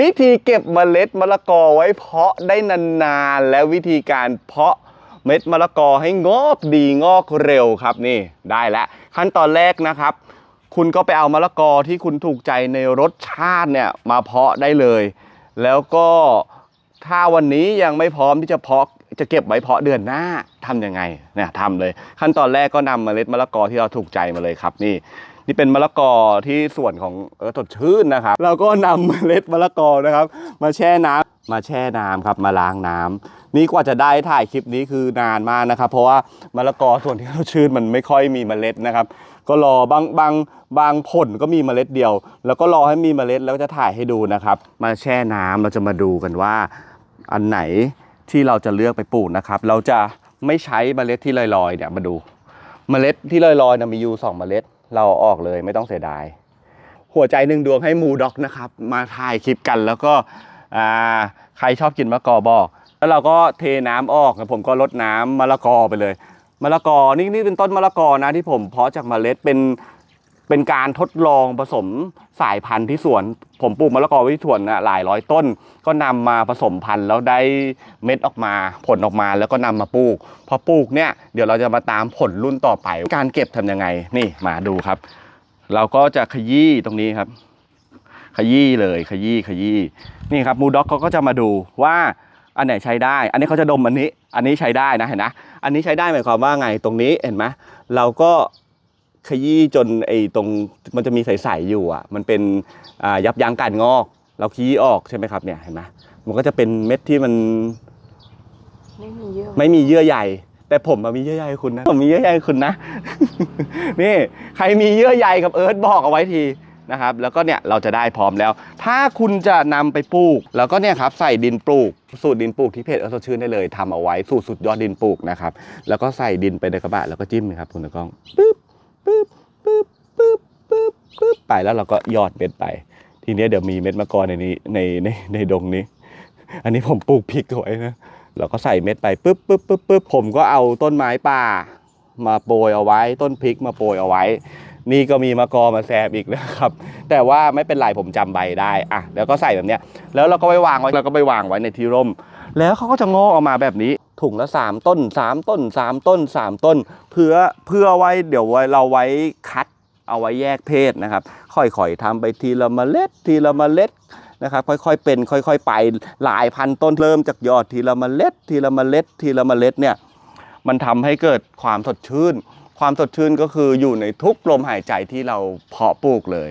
วิธีเก็บเมล็ดมะละกอไว้เพาะได้นานๆ และวิธีการเพาะเม็ดมะละกอให้งอกดีงอกเร็วครับนี่ได้แล้วขั้นตอนแรกนะครับ คุณก็ไปเอามะละกอที่คุณถูกใจในรสชาติเนี่ยมาเพาะได้เลย แล้วก็ถ้าวันนี้ยังไม่พร้อมที่จะเพาะจะเก็บไว้เพาะเดือนหน้าทำยังไงเนี่ยทำเลย ขั้นตอนแรกก็นำเมล็ดมะละกอที่เราถูกใจมาเลยครับนี่ นี่เป็นมะละกอที่ส่วนของเออสดชื่นนะครับเราก็นำเมล็ดมะละกอนะครับ มาแช่น้ำมาแช่น้ำครับมาล้างน้ำนี่กว่าจะได้ถ่ายคลิปนี้คือนานมากนะครับ เพราะว่ามะละกอส่วนที่เราชื่นมันไม่ค่อยมีเมล็ดนะครับ ก็รอบางบางบางผลก็มีเมล็ดเดียว แล้วก็รอให้มีเมล็ดแล้วก็จะถ่ายให้ดูนะครับ มาแช่น้ำเราจะมาดูกันว่าอันไหนที่เราจะเลือกไปปลูกนะครับ เราจะไม่ใช้เมล็ดที่ลอยๆเนี่ยมาดู เมล็ดที่ลอยๆนะมีอยู่สองเมล็ด เราออกเลยไม่ต้องเสียดาย หัวใจหนึ่งดวงให้มูด็อกนะครับ มาถ่ายคลิปกันแล้วก็ใครชอบกินมะกอบอก แล้วเราก็เทน้ำออกผมก็ลดน้ำมะละกอไปเลยมะละกอนี่นี่เป็นต้นมะละกอนะที่ผมเพาะจากเมล็ดเป็น เป็นการทดลองผสมสายพันธุ์ที่สวน ผมปลูกมะละกอไว้ที่สวนนะหลายร้อยต้น ก็นำมาผสมพันธุ์แล้วได้เม็ดออกมาผลออกมาแล้วก็นำมาปลูก พอปลูกเนี่ยเดี๋ยวเราจะมาตามผลรุ่นต่อไป การเก็บทำยังไงนี่มาดูครับ เราก็จะขยี้ตรงนี้ครับ ขยี้เลยขยี้ขยี้นี่ครับมูด็อกเขาก็จะมาดูว่าอันไหนใช้ได้ อันนี้เขาจะดมอันนี้ อันนี้ใช้ได้นะเห็นนะ อันนี้ใช้ได้หมายความว่าไงตรงนี้เห็นไหมเราก็ ขยี้จนไอ้ตรงมันจะมีใสๆอยู่อะ มันเป็นอ่ายับยั้งการงอก เราขยี้ออกใช่ไหมครับเนี่ยเห็นไหมมันก็จะเป็นเม็ดที่มัน ไม่มีเยอะไม่มีเยื่อใยแต่ผมอะมีเยื่อใยให้คุณนะผมมีเยื่อใยให้คุณนะ นี่ใครมีเยื่อใยกับเอิร์ธบอกเอาไว้ทีนะครับ แล้วก็เนี่ยเราจะได้พร้อมแล้ว ถ้าคุณจะนำไปปลูก แล้วก็เนี่ยครับใส่ดินปลูก สูตรดินปลูกที่เพจเอิร์ธสดชื่นได้เลยทำเอาไว้สูตรสุดยอดดินปลูกนะครับ แล้วก็ใส่ดินไปในกระบะแล้วก็จิ้มนะครับคุณตะกล้องปึ๊บปึ๊บปึ๊บปึ๊บปึ๊บปึ๊บ ไปแล้วเราก็ยอดเม็ดไป ทีนี้เดี๋ยวมีเม็ดมะกอในนี้ในในในดงนี้ อันนี้ผมปลูกพริกเอาไว้นะเราก็ใส่เม็ดไปปึ๊บปึ๊บปึ๊บปึ๊บผมก็เอาต้นไม้ป่า มาโปรยเอาไว้ ต้นพริกมาโปรยเอาไว้ นี่ก็มีมะกอมาแซมอีกนะครับ แต่ว่าไม่เป็นไรผมจำใบได้อะแล้วก็ใส่แบบเนี้ย แล้วเราก็ไปวางไว้เราก็ไปวางไว้ในที่ร่ม แล้วเขาก็จะงอกออกมาแบบนี้ถุงละสามต้นสามต้นสามต้นสามต้น เพื่อเพื่อไว้เดี๋ยวไว้เราไว้คัด เอาไว้แยกเพศนะครับ ค่อยๆทำไปทีละเมล็ดทีละเมล็ดนะครับ ค่อยๆเป็น ค่อย ๆ ไปหลายพันต้นเริ่มจากยอดทีละเมล็ด ทีละเมล็ด ทีละเมล็ดเนี่ยมันทำให้เกิดความสดชื่น ความสดชื่นก็คืออยู่ในทุกลมหายใจที่เราเพาะปลูกเลย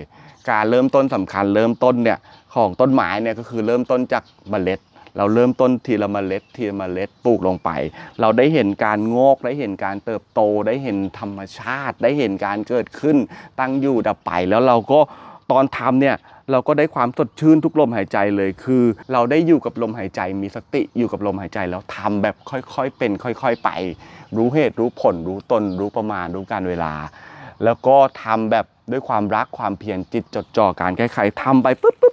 การเริ่มต้นสำคัญเริ่มต้นเนี่ยของต้นไม้เนี่ยก็คือเริ่มต้นจากเมล็ด เราเริ่มต้นทีละเมล็ดทีละเมล็ดปลูกลงไป เราได้เห็นการงอกได้เห็นการเติบโตได้เห็นธรรมชาติ ได้เห็นการเกิดขึ้น ตั้งอยู่ดับไปแล้วเราก็ตอนทำเนี่ยเราก็ได้ความสดชื่นทุกลมหายใจเลยคือ เราได้อยู่กับลมหายใจมีสติอยู่กับลมหายใจแล้วทำแบบค่อยๆเป็น ค่อยๆไป รู้เหตุรู้ผล รู้ตน รู้ประมาณรู้การเวลา แล้วก็ทำแบบด้วยความรักความเพียรจิตจดจ่อการแก้ไขทำไปปุ๊บปุ๊บ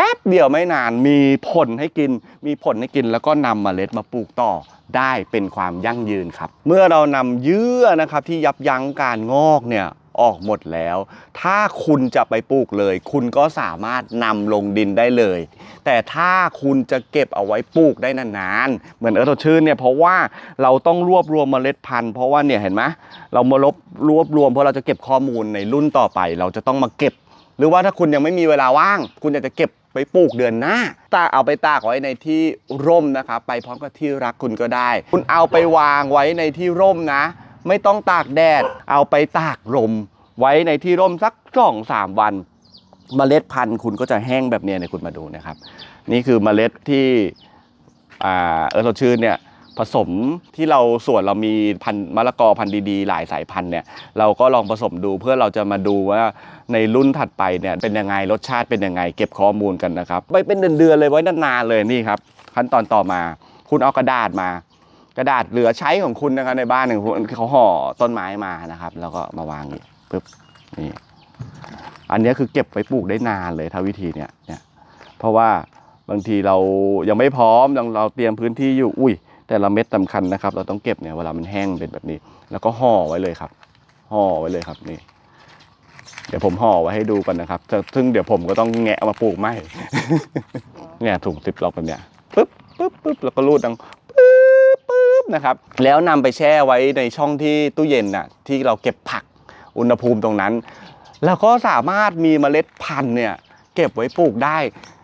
ป๊บปุ๊บปุ๊บปุ๊บแป๊บเดียวไม่นานมีผลให้กิน มีผลให้กินแล้วก็นำเมล็ดมาปลูกต่อได้เป็นความยั่งยืนครับ เมื่อเรานำเยื่อนะครับที่ยับยั้งการงอกเนี่ยออกหมดแล้ว ถ้าคุณจะไปปลูกเลย คุณก็สามารถนำลงดินได้เลย แต่ถ้าคุณจะเก็บเอาไว้ปลูกได้นานๆ เหมือนเออร์ชื่นเนี่ยเพราะว่าเราต้องรวบรวมเมล็ดพันธุ์เพราะว่าเนี่ยเห็นไหมเรามารบรวบรวมเพราะเราจะเก็บข้อมูลในรุ่นต่อไป เราจะต้องมาเก็บ หรือว่าถ้าคุณยังไม่มีเวลาว่าง คุณอยากจะเก็บ ไปปลูกเดือนหน้า ตากเอาไปตากไว้ในที่ร่มนะครับ ไปพร้อมกับที่รักคุณก็ได้ คุณเอาไปวางไว้ในที่ร่มนะ ไม่ต้องตากแดด เอาไปตากลม ไว้ในที่ร่มสักสองสามวันเมล็ดพันธุ์คุณก็จะแห้งแบบเนี้ยเนี่ยคุณมาดูนะครับ นี่คือเมล็ดที่อเออสดชื่นเนี่ย ผสมที่เราส่วนเรามีพันมะละกอพันธุ์ดีๆ หลายสายพันธุ์เนี่ยเราก็ลองผสมดูเพื่อเราจะมาดูว่าในรุ่นถัดไปเนี่ยเป็นยังไงรสชาติเป็นยังไง เก็บข้อมูลกันนะครับไปเป็นเดือนๆเลยไว้นานๆเลยนี่ครับ ขั้นตอนต่อมา คุณเอากระดาษมา กระดาษเหลือใช้ของคุณนะครับในบ้านหนึ่งเขาห่อต้นไม้มานะครับ แล้วก็มาวางนี่ปึ๊บนี่อันนี้คือเก็บไว้ปลูกได้นานเลยถ้าวิธีเนี้ยเนี่ยเพราะว่าบางทีเรายังไม่พร้อมยังเราเตรียมพื้นที่อยู่อุ้ย แต่ละเม็ดสำคัญนะครับ เราต้องเก็บเนี่ยเวลามันแห้งเป็นแบบนี้ แล้วก็ห่อไว้เลยครับห่อไว้เลยครับนี่ เดี๋ยวผมห่อไว้ให้ดูกันนะครับ ซึ่งเดี๋ยวผมก็ต้องแงะมาปลูกใหม่เนี่ยถุงซิปล็อกแบบเนี้ยปึ๊บปึ๊บปึ๊บแล้วก็รูดดังปึ๊บปึ๊บนะครับ แล้วนำไปแช่ไว้ในช่องที่ตู้เย็นน่ะ ที่เราเก็บผักอุณหภูมิตรงนั้น แล้วก็สามารถมีเมล็ดพันธุ์เนี่ย เก็บไว้ปลูกได้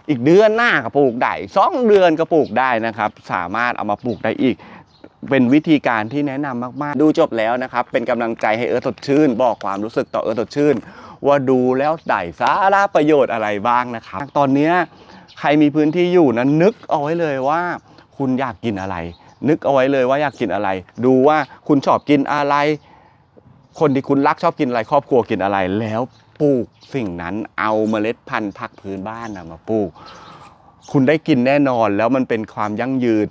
อีกเดือนหน้าก็ปลูกได้สองเดือนก็ปลูกได้นะครับ สามารถเอามาปลูกได้อีก เป็นวิธีการที่แนะนำมาก ๆ ดูจบแล้วนะครับ เป็นกำลังใจให้เอิร์ธสดชื่น บอกความรู้สึกต่อเอิร์ธสดชื่น ว่าดูแล้วได้สาระประโยชน์อะไรบ้างนะครับ ตอนนี้ใครมีพื้นที่อยู่นะนึกเอาไว้เลยว่า คุณอยากกินอะไร นึกเอาไว้เลยว่าอยากกินอะไร ดูว่าคุณชอบกินอะไร คนที่คุณรักชอบกินอะไรครอบครัวกินอะไร แล้วปลูกสิ่งนั้นเอาเมล็ดพันธุ์ผักพื้นบ้านนะมาปลูก คุณได้กินแน่นอนแล้วมันเป็นความยั่งยืน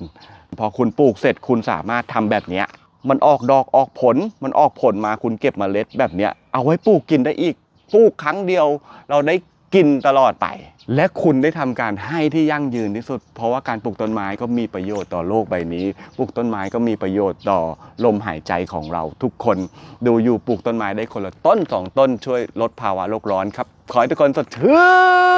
พอคุณปลูกเสร็จคุณสามารถทำแบบนี้มันออกดอกออกผล มันออกผลมาคุณเก็บเมล็ดแบบเนี้ยเอาไว้ปลูกกินได้อีกปลูกครั้งเดียว เราได้ กินตลอดไป และคุณได้ทำการให้ที่ยั่งยืนที่สุด เพราะว่าการปลูกต้นไม้ก็มีประโยชน์ต่อโลกใบนี้ปลูกต้นไม้ก็มีประโยชน์ต่อลมหายใจของเราทุกคน ดูอยู่ปลูกต้นไม้ได้คนละต้นสองต้นช่วยลดภาวะโลกร้อนครับ ขอให้ทุกคนสดชื่น